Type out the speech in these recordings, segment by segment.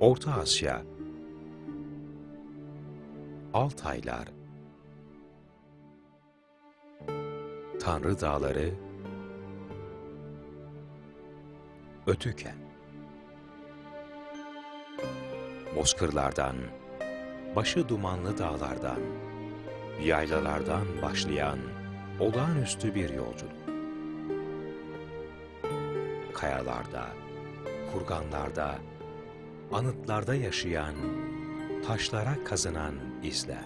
Orta Asya, Altaylar, Tanrı Dağları, Ötüken. Bozkırlardan, başı dumanlı dağlardan, yaylalardan başlayan olağanüstü bir yolculuk. Kayalarda, kurganlarda, anıtlarda yaşayan, taşlara kazınan izler.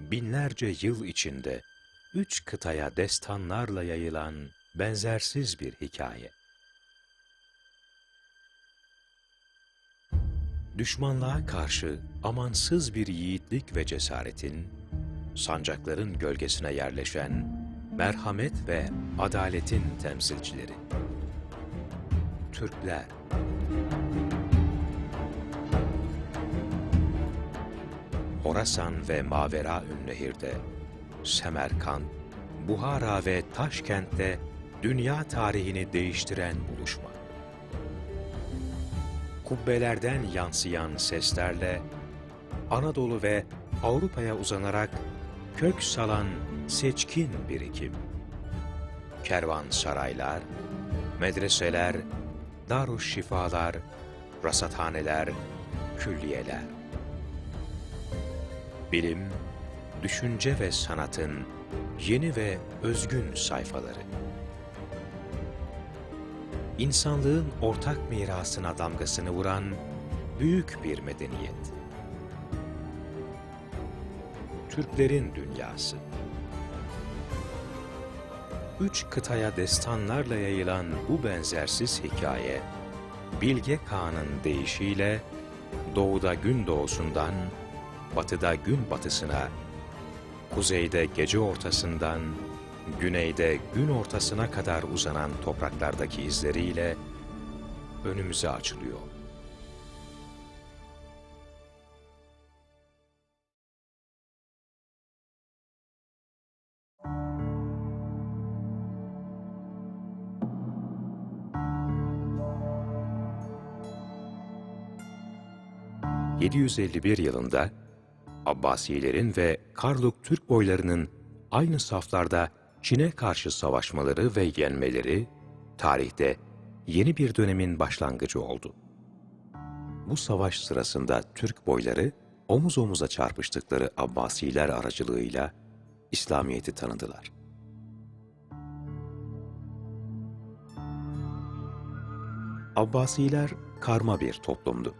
Binlerce yıl içinde üç kıtaya destanlarla yayılan benzersiz bir hikaye. Düşmanlığa karşı amansız bir yiğitlik ve cesaretin, sancakların gölgesine yerleşen merhamet ve adaletin temsilcileri. Türkler. Horasan ve Mavera Ünnehir'de, Semerkant, Buhara ve Taşkent'te dünya tarihini değiştiren buluşma. Kubbelerden yansıyan seslerle Anadolu ve Avrupa'ya uzanarak kök salan seçkin birikim. Kervansaraylar, medreseler, darüşşifalar, rasathaneler, külliyeler. Bilim, düşünce ve sanatın yeni ve özgün sayfaları. İnsanlığın ortak mirasına damgasını vuran büyük bir medeniyet. Türklerin dünyası. Üç kıtaya destanlarla yayılan bu benzersiz hikaye, Bilge Kağan'ın deyişiyle doğuda gün doğusundan, batıda gün batısına, kuzeyde gece ortasından, güneyde gün ortasına kadar uzanan topraklardaki izleriyle önümüze açılıyor. ...751 yılında Abbasilerin ve Karluk Türk boylarının aynı saflarda Çin'e karşı savaşmaları ve yenmeleri tarihte yeni bir dönemin başlangıcı oldu. Bu savaş sırasında Türk boyları omuz omuza çarpıştıkları Abbasiler aracılığıyla İslamiyet'i tanıdılar. Abbasiler karma bir toplumdu.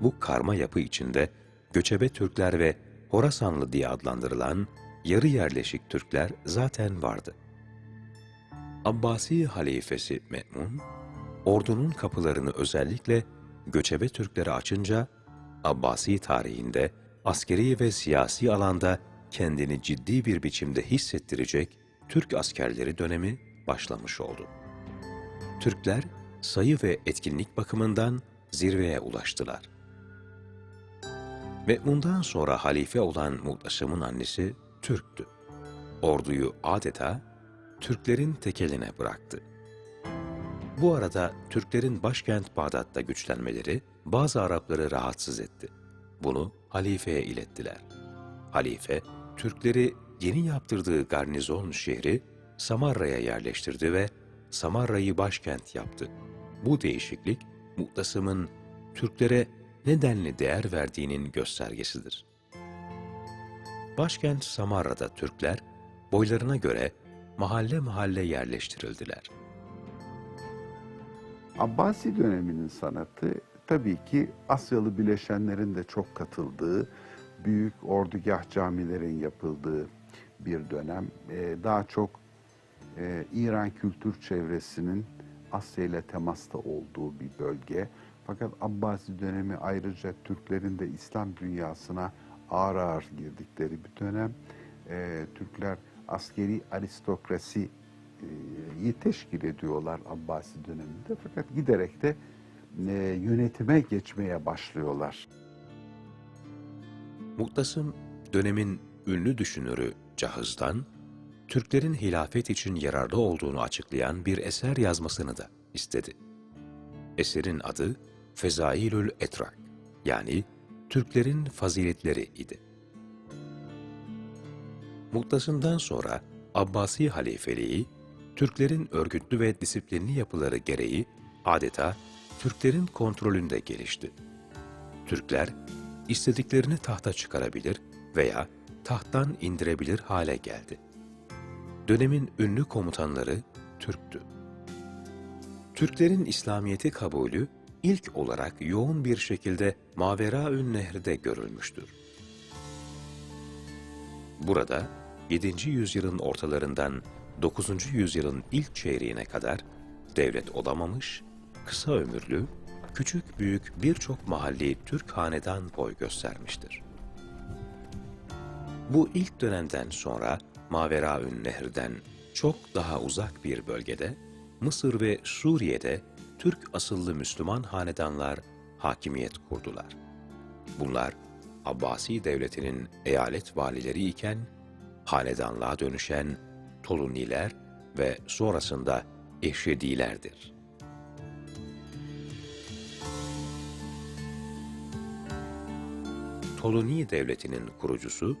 Bu karma yapı içinde göçebe Türkler ve Horasanlı diye adlandırılan yarı yerleşik Türkler zaten vardı. Abbasi halifesi Me'mun, ordunun kapılarını özellikle göçebe Türklere açınca, Abbasi tarihinde askeri ve siyasi alanda kendini ciddi bir biçimde hissettirecek Türk askerleri dönemi başlamış oldu. Türkler sayı ve etkinlik bakımından zirveye ulaştılar. Me'mundan sonra halife olan Muhtaşım'ın annesi Türktü. Orduyu adeta Türklerin tekeline bıraktı. Bu arada Türklerin başkent Bağdat'ta güçlenmeleri bazı Arapları rahatsız etti. Bunu halifeye ilettiler. Halife, Türkleri yeni yaptırdığı garnizon şehri Samarra'ya yerleştirdi ve Samarra'yı başkent yaptı. Bu değişiklik, Muhtasım'ın Türklere nedenli değer verdiğinin göstergesidir. Başkent Samarra'da Türkler, boylarına göre mahalle mahalle yerleştirildiler. Abbasi döneminin sanatı tabii ki Asyalı bileşenlerin de çok katıldığı, büyük ordugah camilerin yapıldığı bir dönem. Ee, daha çok e, İran kültür çevresinin Asya ile temasta olduğu bir bölge. Fakat Abbasi dönemi ayrıca Türklerin de İslam dünyasına ağır ağır girdikleri bir dönem. Ee, Türkler askeri aristokrasi iyi teşkil ediyorlar Abbasi döneminde fakat giderek de e, yönetime geçmeye başlıyorlar. Muhtasım, dönemin ünlü düşünürü Cahız'dan, Türklerin hilafet için yararlı olduğunu açıklayan bir eser yazmasını da istedi. Eserin adı Fezailül Etrak yani Türklerin faziletleri idi. Muttasından sonra Abbasi halifeliği, Türklerin örgütlü ve disiplinli yapıları gereği adeta Türklerin kontrolünde gelişti. Türkler istediklerini tahta çıkarabilir veya tahttan indirebilir hale geldi. Dönemin ünlü komutanları Türktü. Türklerin İslamiyet'i kabulü ilk olarak yoğun bir şekilde Maveraün Nehri'de görülmüştür. Burada 7. yüzyılın ortalarından 9. yüzyılın ilk çeyreğine kadar devlet olamamış, kısa ömürlü, küçük büyük birçok mahalli Türk hanedan boy göstermiştir. Bu ilk dönemden sonra Maveraün Nehir'den çok daha uzak bir bölgede, Mısır ve Suriye'de Türk asıllı Müslüman hanedanlar hakimiyet kurdular. Bunlar Abbasi devletinin eyalet valileri iken hanedanlığa dönüşen Toluniler ve sonrasında Eşredilerdir. Toluni devletinin kurucusu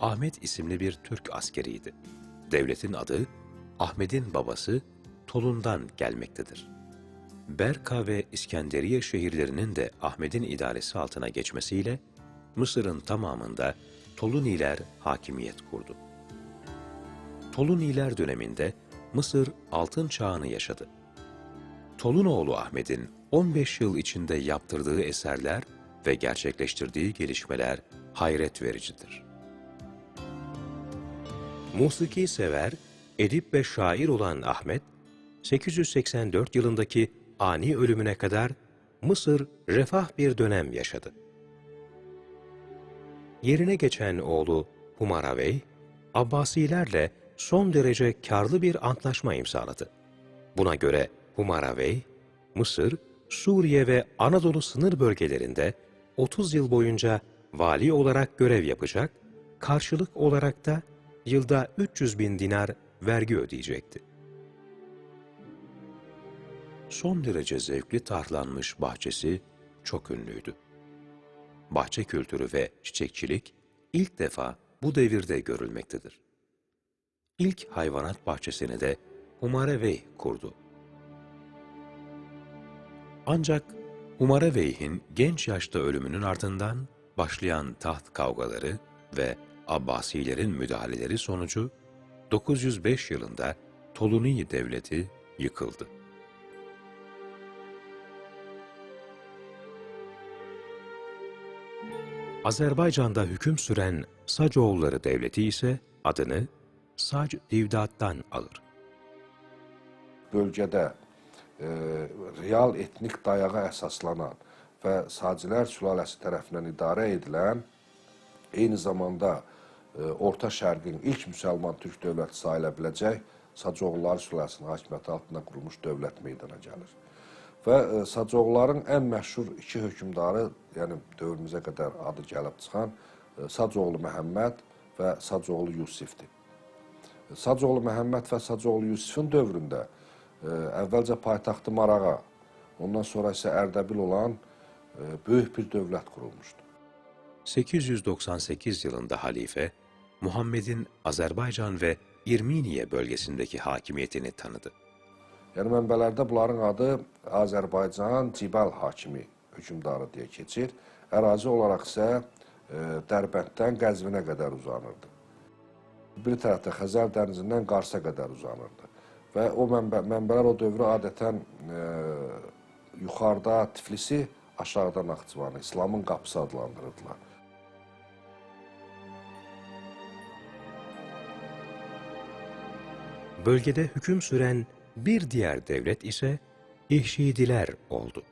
Ahmet isimli bir Türk askeriydi. Devletin adı Ahmet'in babası Tolun'dan gelmektedir. Berka ve İskenderiye şehirlerinin de Ahmet'in idaresi altına geçmesiyle Mısır'ın tamamında Toluniler hakimiyet kurdu. Toluniler döneminde Mısır altın çağını yaşadı. Tolunoğlu Ahmet'in 15 yıl içinde yaptırdığı eserler ve gerçekleştirdiği gelişmeler hayret vericidir. Musiki sever, edip ve şair olan Ahmet, 884 yılındaki ani ölümüne kadar Mısır refah bir dönem yaşadı. Yerine geçen oğlu Humaravey, Abbasilerle son derece karlı bir antlaşma imzaladı. Buna göre Humaravey, Mısır, Suriye ve Anadolu sınır bölgelerinde 30 yıl boyunca vali olarak görev yapacak, karşılık olarak da yılda 300 bin dinar vergi ödeyecekti. Son derece zevkli tarlanmış bahçesi çok ünlüydü. Bahçe kültürü ve çiçekçilik ilk defa bu devirde görülmektedir. İlk hayvanat bahçesini de Humarevey kurdu. Ancak Humareveyh'in genç yaşta ölümünün ardından başlayan taht kavgaları ve Abbasilerin müdahaleleri sonucu 905 yılında Toluni devleti yıkıldı. Azerbaycan'da hüküm süren Sacoğulları devleti ise adını Sac Divdat'tan alır. bölgədə e, real etnik dayağa əsaslanan və Sacilər sülaləsi tərəfindən idarə edilən, eyni zamanda e, Orta Şərqin ilk müsəlman türk dövləti sayıla biləcək Sacoğulları sülaləsinin hakimiyyəti altında qurulmuş dövlət meydana gəlir. Və e, Sacoğulların ən məşhur iki hökmdarı, yəni dövrümüzə qədər adı gəlib çıxan e, Sacoğlu Məhəmməd və Sacoğlu Yusifdir. Sacoğlu Məhəmməd və Sacoğlu Yusifin dövründə e, əvvəlcə paytaxtı Marağa, ondan sonra isə Ərdəbil olan e, böyük bir dövlət qurulmuşdu. 898 yılında halife, Muhammed'in Azerbaycan ve İrminiye bölgesindeki hakimiyetini tanıdı. Yəni mənbələrdə bunların adı Azərbaycan Cibal hakimi hökmdarı deyə keçir. Ərazi olaraq isə e, Dərbənddən Qəzvinə qədər uzanırdı. Bir tərəfdə Xəzər dənizindən Qarsa qədər uzanırdı. Və o mənbə, mənbələr o dövrü adətən e, yuxarıda Tiflisi, aşağıda Naxçıvanı, İslamın qapısı adlandırırdılar. Bölgede hüküm süren bir diğer devlet ise İhşidiler oldu.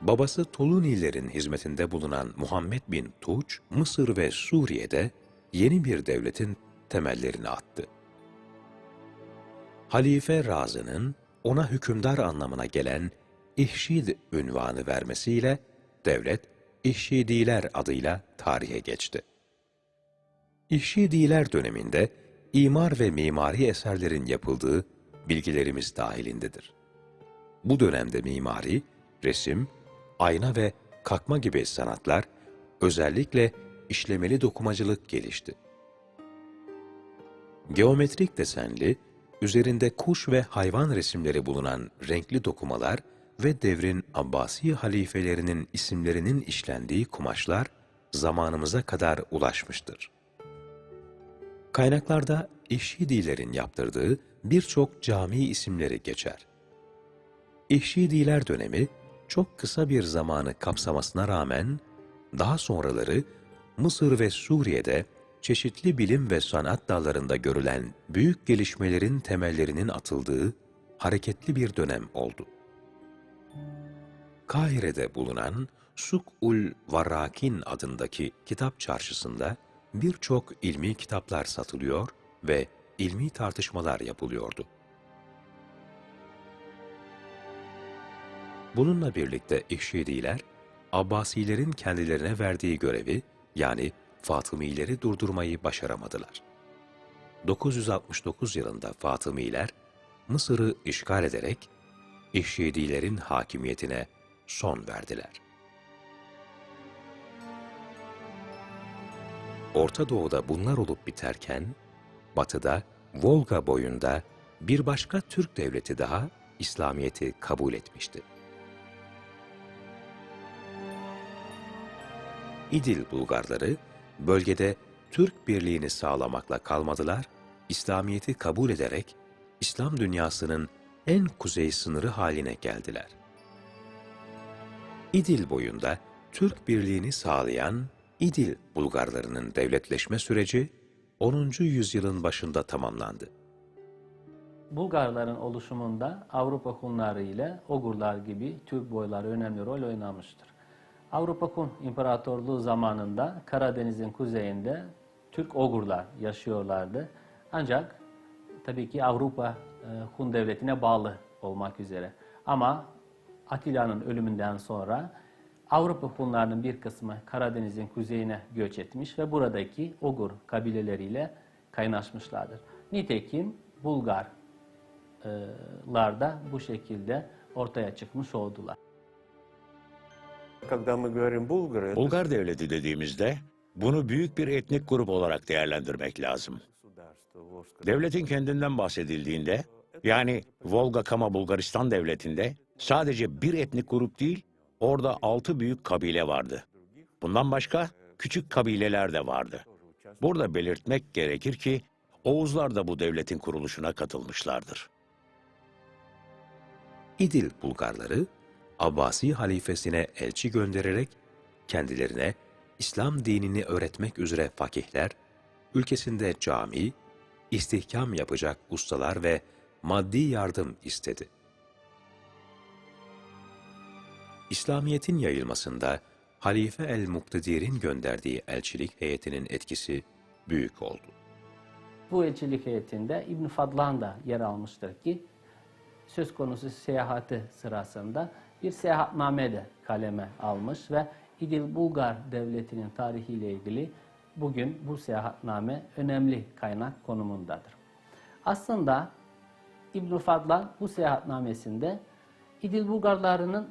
Babası Tolunilerin hizmetinde bulunan Muhammed bin Tuğç, Mısır ve Suriye'de yeni bir devletin temellerini attı. Halife Razı'nın ona hükümdar anlamına gelen İhşid ünvanı vermesiyle devlet İhşidiler adıyla tarihe geçti. İhşidiler döneminde imar ve mimari eserlerin yapıldığı bilgilerimiz dahilindedir. Bu dönemde mimari, resim, ayna ve kakma gibi sanatlar, özellikle işlemeli dokumacılık gelişti. Geometrik desenli, üzerinde kuş ve hayvan resimleri bulunan renkli dokumalar ve devrin Abbasi halifelerinin isimlerinin işlendiği kumaşlar zamanımıza kadar ulaşmıştır. Kaynaklarda İşhidilerin yaptırdığı birçok cami isimleri geçer. İşhidiler dönemi çok kısa bir zamanı kapsamasına rağmen daha sonraları Mısır ve Suriye'de çeşitli bilim ve sanat dallarında görülen büyük gelişmelerin temellerinin atıldığı hareketli bir dönem oldu. Kahire'de bulunan Suk'ul Varrakin adındaki kitap çarşısında birçok ilmi kitaplar satılıyor ve ilmi tartışmalar yapılıyordu. Bununla birlikte İhşidiler, Abbasilerin kendilerine verdiği görevi yani Fatımileri durdurmayı başaramadılar. 969 yılında Fatımiler, Mısır'ı işgal ederek İhşidilerin hakimiyetine son verdiler. Orta Doğu'da bunlar olup biterken, Batı'da, Volga boyunda bir başka Türk devleti daha İslamiyet'i kabul etmişti. İdil Bulgarları bölgede Türk birliğini sağlamakla kalmadılar, İslamiyet'i kabul ederek İslam dünyasının en kuzey sınırı haline geldiler. İdil boyunda Türk birliğini sağlayan İdil Bulgarlarının devletleşme süreci 10. yüzyılın başında tamamlandı. Bulgarların oluşumunda Avrupa Hunları ile Ogurlar gibi Türk boyları önemli rol oynamıştır. Avrupa Hun İmparatorluğu zamanında Karadeniz'in kuzeyinde Türk Ogurlar yaşıyorlardı. Ancak tabii ki Avrupa e, Hun devletine bağlı olmak üzere. Ama Atilla'nın ölümünden sonra Avrupa Hunlarının bir kısmı Karadeniz'in kuzeyine göç etmiş ve buradaki Ogur kabileleriyle kaynaşmışlardır. Nitekim Bulgarlar da bu şekilde ortaya çıkmış oldular. Bulgar devleti dediğimizde bunu büyük bir etnik grup olarak değerlendirmek lazım. Devletin kendinden bahsedildiğinde, yani Volga Kama Bulgaristan devletinde sadece bir etnik grup değil, orada altı büyük kabile vardı. Bundan başka küçük kabileler de vardı. Burada belirtmek gerekir ki Oğuzlar da bu devletin kuruluşuna katılmışlardır. İdil Bulgarları, Abbasi halifesine elçi göndererek kendilerine İslam dinini öğretmek üzere fakihler, ülkesinde cami, istihkam yapacak ustalar ve maddi yardım istedi. İslamiyet'in yayılmasında Halife el-Muktedir'in gönderdiği elçilik heyetinin etkisi büyük oldu. Bu elçilik heyetinde İbn Fadlan da yer almıştır ki söz konusu seyahati sırasında bir seyahatname de kaleme almış ve İdil Bulgar Devleti'nin tarihiyle ilgili bugün bu seyahatname önemli kaynak konumundadır. Aslında İbn Fadlan bu seyahatnamesinde İdil Bulgarlarının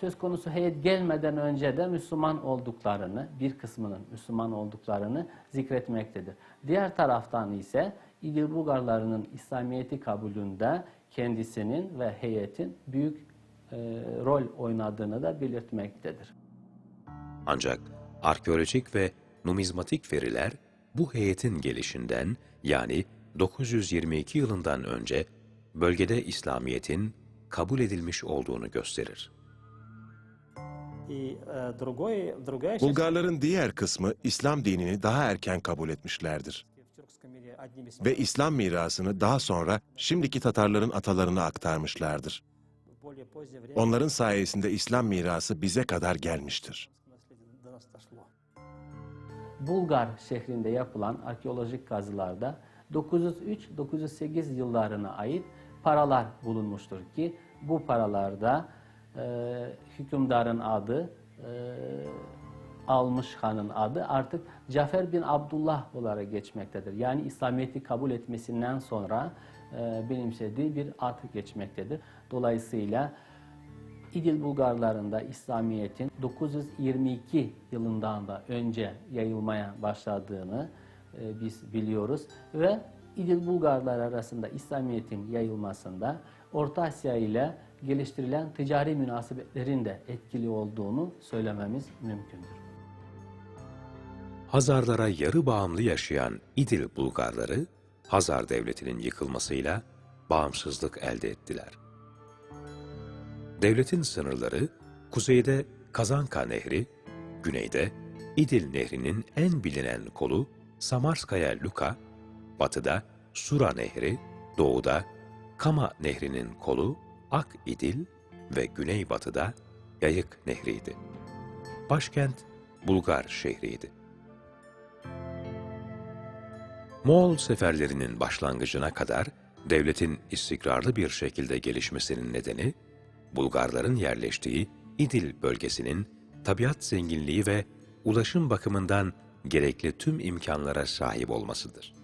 söz konusu heyet gelmeden önce de Müslüman olduklarını, bir kısmının Müslüman olduklarını zikretmektedir. Diğer taraftan ise İdil Bulgarlarının İslamiyet'i kabulünde kendisinin ve heyetin büyük e, rol oynadığını da belirtmektedir. Ancak arkeolojik ve numizmatik veriler bu heyetin gelişinden yani 922 yılından önce bölgede İslamiyet'in kabul edilmiş olduğunu gösterir. Bulgarların diğer kısmı İslam dinini daha erken kabul etmişlerdir. Ve İslam mirasını daha sonra şimdiki Tatarların atalarına aktarmışlardır. Onların sayesinde İslam mirası bize kadar gelmiştir. Bulgar şehrinde yapılan arkeolojik kazılarda 903-908 yıllarına ait paralar bulunmuştur ki bu paralarda e, hükümdarın adı, e, almış hanın adı artık Cafer bin Abdullah olarak geçmektedir. Yani İslamiyet'i kabul etmesinden sonra e, benimsediği bir ad geçmektedir. Dolayısıyla İdil Bulgarlarında İslamiyet'in 922 yılından da önce yayılmaya başladığını e, biz biliyoruz ve İdil Bulgarlar arasında İslamiyet'in yayılmasında Orta Asya ile geliştirilen ticari münasebetlerin de etkili olduğunu söylememiz mümkündür. Hazarlara yarı bağımlı yaşayan İdil Bulgarları, Hazar Devleti'nin yıkılmasıyla bağımsızlık elde ettiler. Devletin sınırları, kuzeyde Kazanka Nehri, güneyde İdil Nehri'nin en bilinen kolu Samarskaya Luka, batıda Sura Nehri, doğuda Kama Nehri'nin kolu Ak İdil ve güneybatıda Yayık Nehri'ydi. Başkent Bulgar şehriydi. Moğol seferlerinin başlangıcına kadar devletin istikrarlı bir şekilde gelişmesinin nedeni, Bulgarların yerleştiği İdil bölgesinin tabiat zenginliği ve ulaşım bakımından gerekli tüm imkanlara sahip olmasıdır.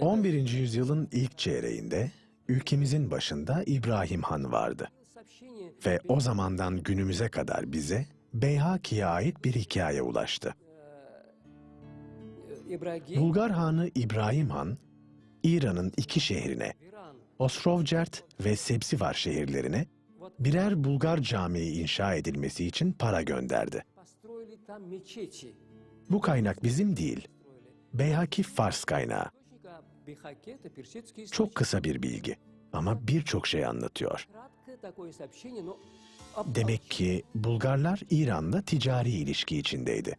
11. yüzyılın ilk çeyreğinde ülkemizin başında İbrahim Han vardı. Ve o zamandan günümüze kadar bize Beyhaki'ye ait bir hikaye ulaştı. Bulgar Hanı İbrahim Han, İran'ın iki şehrine, Osrovcert ve Sepsivar şehirlerine birer Bulgar camii inşa edilmesi için para gönderdi. Bu kaynak bizim değil. Beyhaki Fars kaynağı. Çok kısa bir bilgi ama birçok şey anlatıyor. Demek ki Bulgarlar İran'la ticari ilişki içindeydi.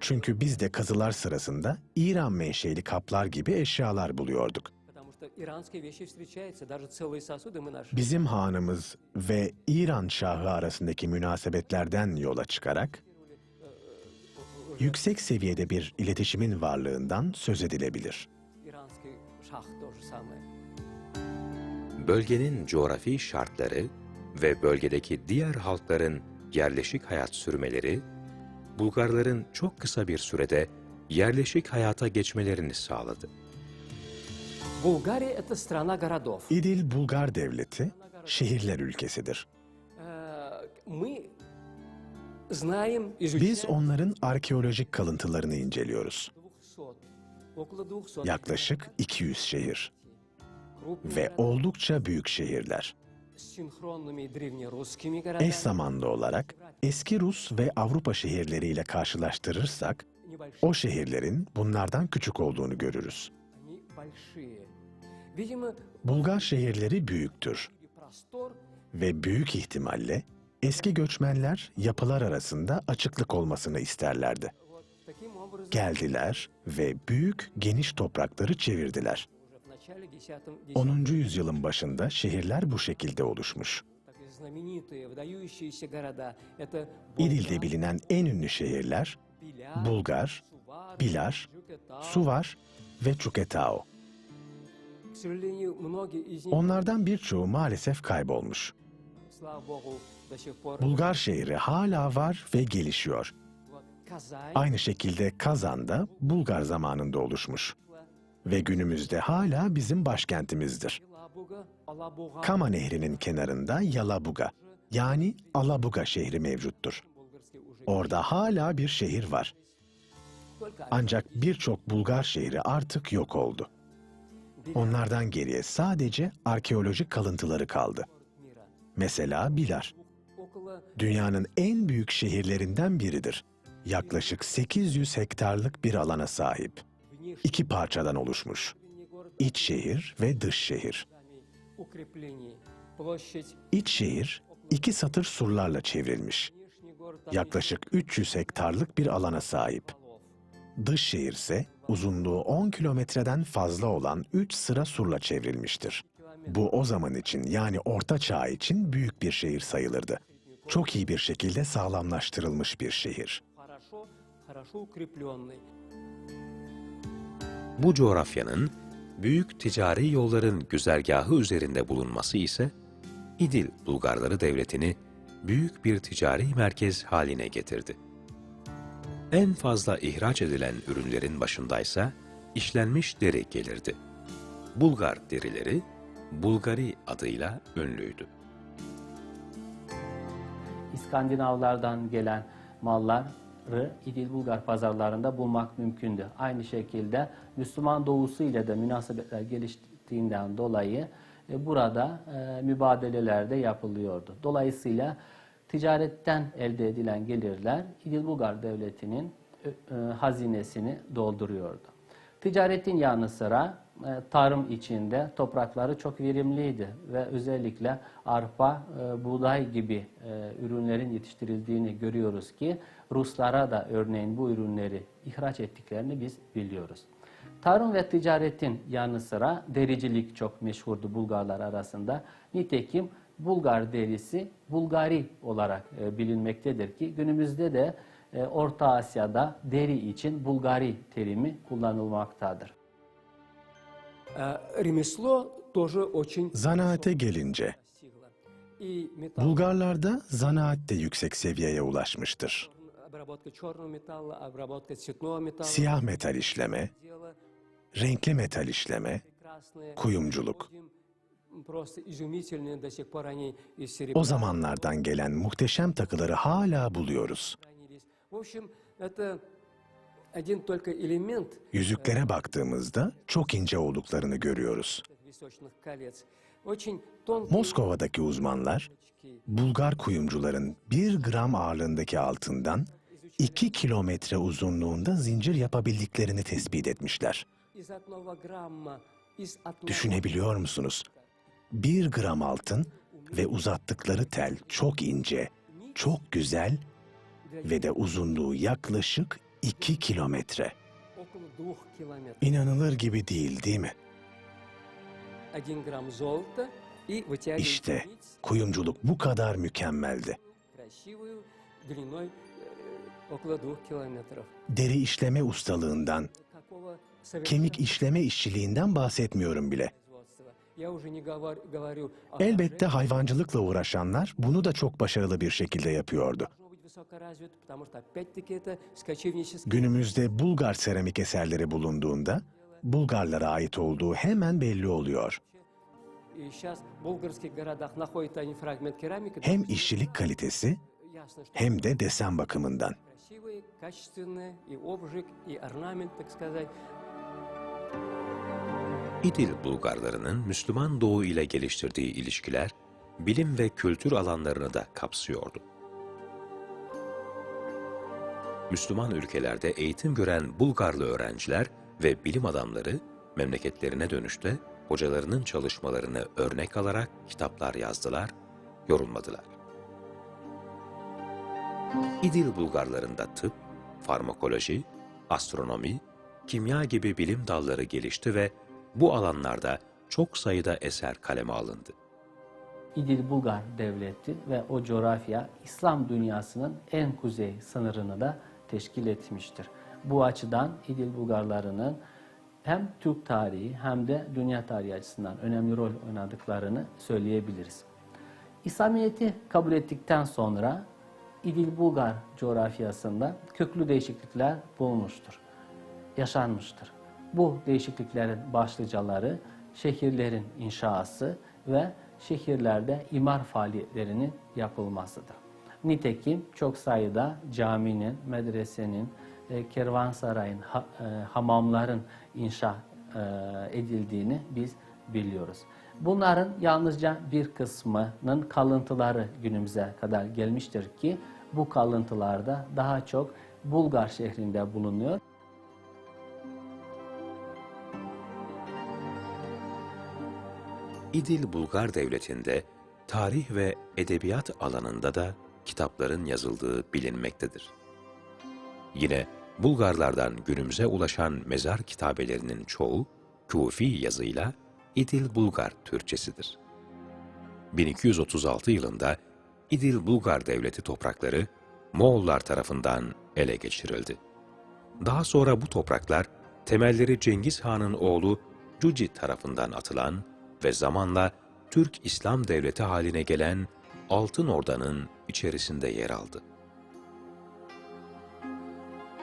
Çünkü biz de kazılar sırasında İran menşeli kaplar gibi eşyalar buluyorduk. Bizim hanımız ve İran şahı arasındaki münasebetlerden yola çıkarak yüksek seviyede bir iletişimin varlığından söz edilebilir. Bölgenin coğrafi şartları ve bölgedeki diğer halkların yerleşik hayat sürmeleri, Bulgarların çok kısa bir sürede yerleşik hayata geçmelerini sağladı. İdil Bulgar Devleti, şehirler ülkesidir. Biz onların arkeolojik kalıntılarını inceliyoruz. Yaklaşık 200 şehir ve oldukça büyük şehirler. Eş zamanlı olarak eski Rus ve Avrupa şehirleriyle karşılaştırırsak, o şehirlerin bunlardan küçük olduğunu görürüz. Bulgar şehirleri büyüktür ve büyük ihtimalle Eski göçmenler yapılar arasında açıklık olmasını isterlerdi. Geldiler ve büyük geniş toprakları çevirdiler. 10. yüzyılın başında şehirler bu şekilde oluşmuş. İdil'de bilinen en ünlü şehirler Bulgar, Bilar, Suvar ve Çuketao. Onlardan birçoğu maalesef kaybolmuş. Bulgar şehri hala var ve gelişiyor. Aynı şekilde Kazan da Bulgar zamanında oluşmuş ve günümüzde hala bizim başkentimizdir. Kama Nehri'nin kenarında Yalabuga yani Alabuga şehri mevcuttur. Orada hala bir şehir var. Ancak birçok Bulgar şehri artık yok oldu. Onlardan geriye sadece arkeolojik kalıntıları kaldı. Mesela Bilar dünyanın en büyük şehirlerinden biridir. Yaklaşık 800 hektarlık bir alana sahip. İki parçadan oluşmuş. İç şehir ve dış şehir. İç şehir iki satır surlarla çevrilmiş. Yaklaşık 300 hektarlık bir alana sahip. Dış şehir ise uzunluğu 10 kilometreden fazla olan 3 sıra surla çevrilmiştir. Bu o zaman için yani Orta Çağ için büyük bir şehir sayılırdı çok iyi bir şekilde sağlamlaştırılmış bir şehir. Bu coğrafyanın büyük ticari yolların güzergahı üzerinde bulunması ise İdil Bulgarları Devleti'ni büyük bir ticari merkez haline getirdi. En fazla ihraç edilen ürünlerin başındaysa işlenmiş deri gelirdi. Bulgar derileri Bulgari adıyla ünlüydü. İskandinavlardan gelen malları İdil Bulgar pazarlarında bulmak mümkündü. Aynı şekilde Müslüman doğusu ile de münasebetler geliştiğinden dolayı e, burada e, mübadeleler de yapılıyordu. Dolayısıyla ticaretten elde edilen gelirler İdil Bulgar devletinin e, hazinesini dolduruyordu. Ticaretin yanı sıra tarım içinde toprakları çok verimliydi ve özellikle arpa, e, buğday gibi e, ürünlerin yetiştirildiğini görüyoruz ki Ruslara da örneğin bu ürünleri ihraç ettiklerini biz biliyoruz. Tarım ve ticaretin yanı sıra dericilik çok meşhurdu Bulgarlar arasında. Nitekim Bulgar derisi Bulgari olarak e, bilinmektedir ki günümüzde de e, Orta Asya'da deri için Bulgari terimi kullanılmaktadır. Zanaate gelince, Bulgarlarda zanaat de yüksek seviyeye ulaşmıştır. Siyah metal işleme, renkli metal işleme, kuyumculuk. O zamanlardan gelen muhteşem takıları hala buluyoruz. Yüzüklere baktığımızda çok ince olduklarını görüyoruz. Moskova'daki uzmanlar, Bulgar kuyumcuların bir gram ağırlığındaki altından iki kilometre uzunluğunda zincir yapabildiklerini tespit etmişler. Düşünebiliyor musunuz? Bir gram altın ve uzattıkları tel çok ince, çok güzel ve de uzunluğu yaklaşık 2 kilometre. İnanılır gibi değil değil mi? İşte kuyumculuk bu kadar mükemmeldi. Deri işleme ustalığından, kemik işleme işçiliğinden bahsetmiyorum bile. Elbette hayvancılıkla uğraşanlar bunu da çok başarılı bir şekilde yapıyordu. Günümüzde Bulgar seramik eserleri bulunduğunda Bulgarlara ait olduğu hemen belli oluyor. Hem işçilik kalitesi hem de desen bakımından. İdil Bulgarlarının Müslüman Doğu ile geliştirdiği ilişkiler bilim ve kültür alanlarını da kapsıyordu. Müslüman ülkelerde eğitim gören Bulgarlı öğrenciler ve bilim adamları memleketlerine dönüşte hocalarının çalışmalarını örnek alarak kitaplar yazdılar, yorumladılar. İdil Bulgarlarında tıp, farmakoloji, astronomi, kimya gibi bilim dalları gelişti ve bu alanlarda çok sayıda eser kaleme alındı. İdil Bulgar Devleti ve o coğrafya İslam dünyasının en kuzey sınırını da teşkil etmiştir. Bu açıdan İdil Bulgarlarının hem Türk tarihi hem de dünya tarihi açısından önemli rol oynadıklarını söyleyebiliriz. İslamiyet'i kabul ettikten sonra İdil Bulgar coğrafyasında köklü değişiklikler bulunmuştur, yaşanmıştır. Bu değişikliklerin başlıcaları şehirlerin inşası ve şehirlerde imar faaliyetlerinin yapılmasıdır. Nitekim çok sayıda caminin, medresenin, e, kervansarayın, e, hamamların inşa e, edildiğini biz biliyoruz. Bunların yalnızca bir kısmının kalıntıları günümüze kadar gelmiştir ki bu kalıntılarda daha çok Bulgar şehrinde bulunuyor. İdil Bulgar Devleti'nde tarih ve edebiyat alanında da kitapların yazıldığı bilinmektedir. Yine Bulgarlardan günümüze ulaşan mezar kitabelerinin çoğu Kufi yazıyla İdil Bulgar Türkçesidir. 1236 yılında İdil Bulgar Devleti toprakları Moğollar tarafından ele geçirildi. Daha sonra bu topraklar temelleri Cengiz Han'ın oğlu Cuci tarafından atılan ve zamanla Türk İslam Devleti haline gelen Altın Orda'nın içerisinde yer aldı.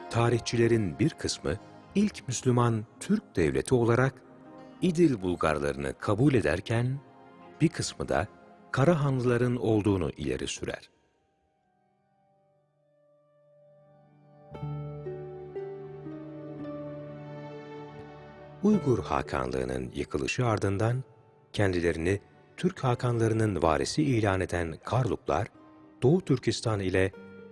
tarihçilerin bir kısmı ilk Müslüman Türk devleti olarak İdil Bulgarlarını kabul ederken bir kısmı da Karahanlıların olduğunu ileri sürer. Uygur Hakanlığı'nın yıkılışı ardından kendilerini Türk Hakanlarının varisi ilan eden Karluklar, Doğu Türkistan ile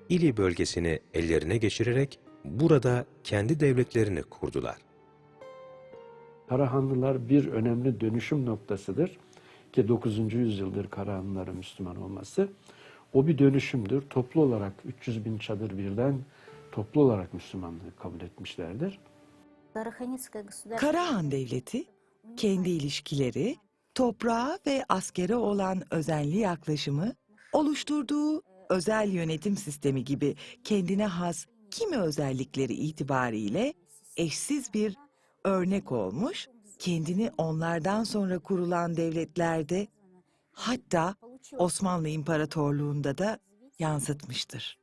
İli bölgesini ellerine geçirerek burada kendi devletlerini kurdular. Karahanlılar bir önemli dönüşüm noktasıdır ki 9. yüzyıldır Karahanlıların Müslüman olması. O bir dönüşümdür. Toplu olarak 300 bin çadır birden toplu olarak Müslümanlığı kabul etmişlerdir. Karahan Devleti, kendi ilişkileri, toprağa ve askere olan özenli yaklaşımı, oluşturduğu özel yönetim sistemi gibi kendine has kimi özellikleri itibariyle eşsiz bir örnek olmuş, kendini onlardan sonra kurulan devletlerde hatta Osmanlı İmparatorluğu'nda da yansıtmıştır.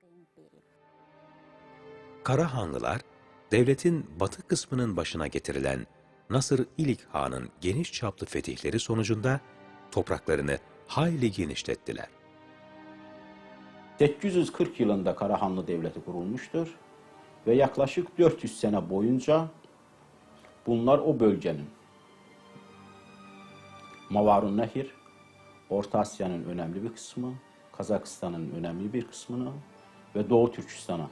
Karahanlılar, devletin batı kısmının başına getirilen Nasır İlik Han'ın geniş çaplı fetihleri sonucunda topraklarını hayli genişlettiler. 840 yılında Karahanlı Devleti kurulmuştur ve yaklaşık 400 sene boyunca bunlar o bölgenin Mavarun Nehir, Orta Asya'nın önemli bir kısmı, Kazakistan'ın önemli bir kısmını ve Doğu Türkistan'a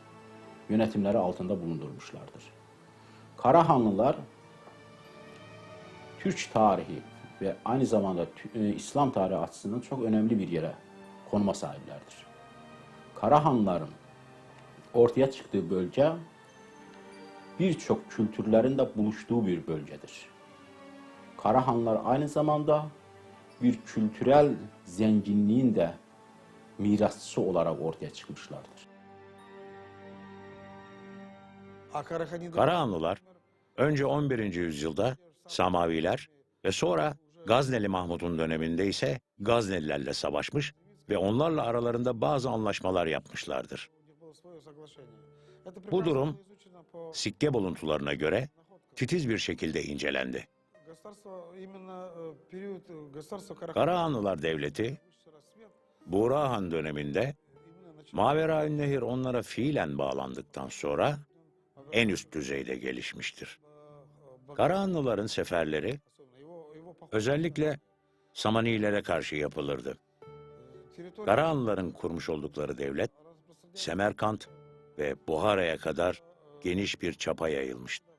yönetimleri altında bulundurmuşlardır. Karahanlılar Türk tarihi ve aynı zamanda e, İslam tarihi açısından çok önemli bir yere konuma sahiplerdir. Karahanlıların ortaya çıktığı bölge birçok kültürlerin de buluştuğu bir bölgedir. Karahanlılar aynı zamanda bir kültürel zenginliğin de mirasçısı olarak ortaya çıkmışlardır. Karahanlılar önce 11. yüzyılda Samaviler ve sonra Gazneli Mahmud'un döneminde ise Gaznelilerle savaşmış ve onlarla aralarında bazı anlaşmalar yapmışlardır. Bu durum sikke buluntularına göre titiz bir şekilde incelendi. Karahanlılar Devleti, Buğrahan döneminde Maveraün Nehir onlara fiilen bağlandıktan sonra en üst düzeyde gelişmiştir. Karahanlıların seferleri özellikle Samanilere karşı yapılırdı. Karahanlıların kurmuş oldukları devlet Semerkant ve Buhara'ya kadar geniş bir çapa yayılmıştı.